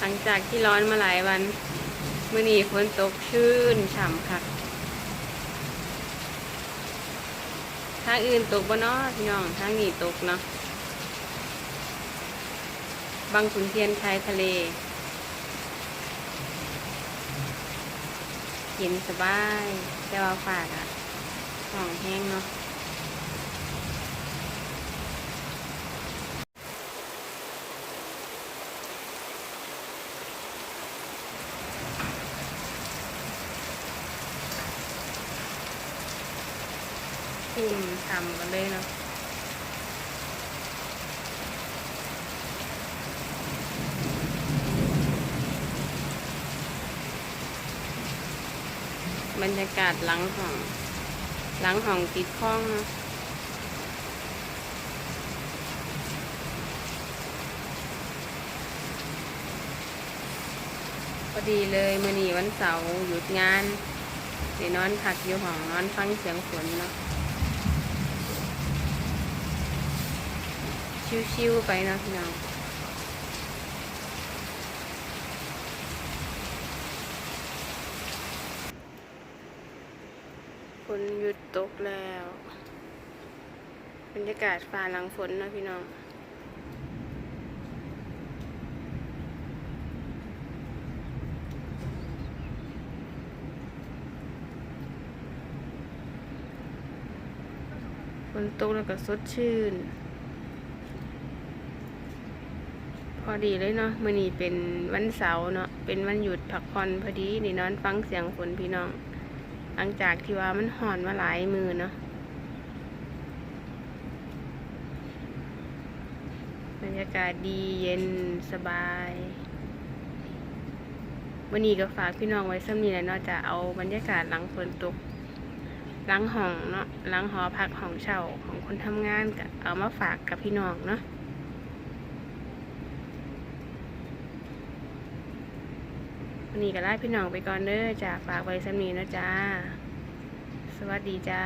หลังจากที่ร้อนมาหลายวันมื่อนี้ฝนตกชื่นฉ่ำค่ะทางอื่นตกบ่เนาะพี่น้องทางนี้ตกเนาะบางขุนเทียนชายทะเลเย็นสบายแต่ว่าฝากอะห้องแห้งเนาะ คุ่มทำกันเลยเนาะบรรยากาศหลังห้อง หลังห้องติดคล้องนะพอดีเลยมื่อนี้วันเสาร์หยุดงานเดี๋ยวนอนพักอยู่ห้องนอนฟังเสียงฝนเนาะ ชิวๆไปนะพี่น้องฝนหยุดตกแล้ว บรรยากาศฟ้าหลังฝนนะพี่น้องฝนตกแล้วก็สดชื่น พ อดีเลยเนาะมื้อนี้เป็นวันเสาร์เนาะเป็นวันหยุดพักผ่อนพอดีนี่นอนฟังเสียงฝนพี่น้อง หลังจากที่ว่ามันห่อนมาหลายมือเนาะบรรยากาศดีเย็นสบายวันนี้ก็ฝากพี่น้องไว้สักนี้แหละเนาะจะเอาบรรยากาศหลังฝนตกหลังห้องเนาะหลังหอพักของเช่าของคนทำงานก็เอามาฝากกับพี่น้องเนาะ นี้ก็ลาพี่น้องไปก่อนเด้อจ้าฝากไว้สำนีนะจ้า สวัสดีจ้า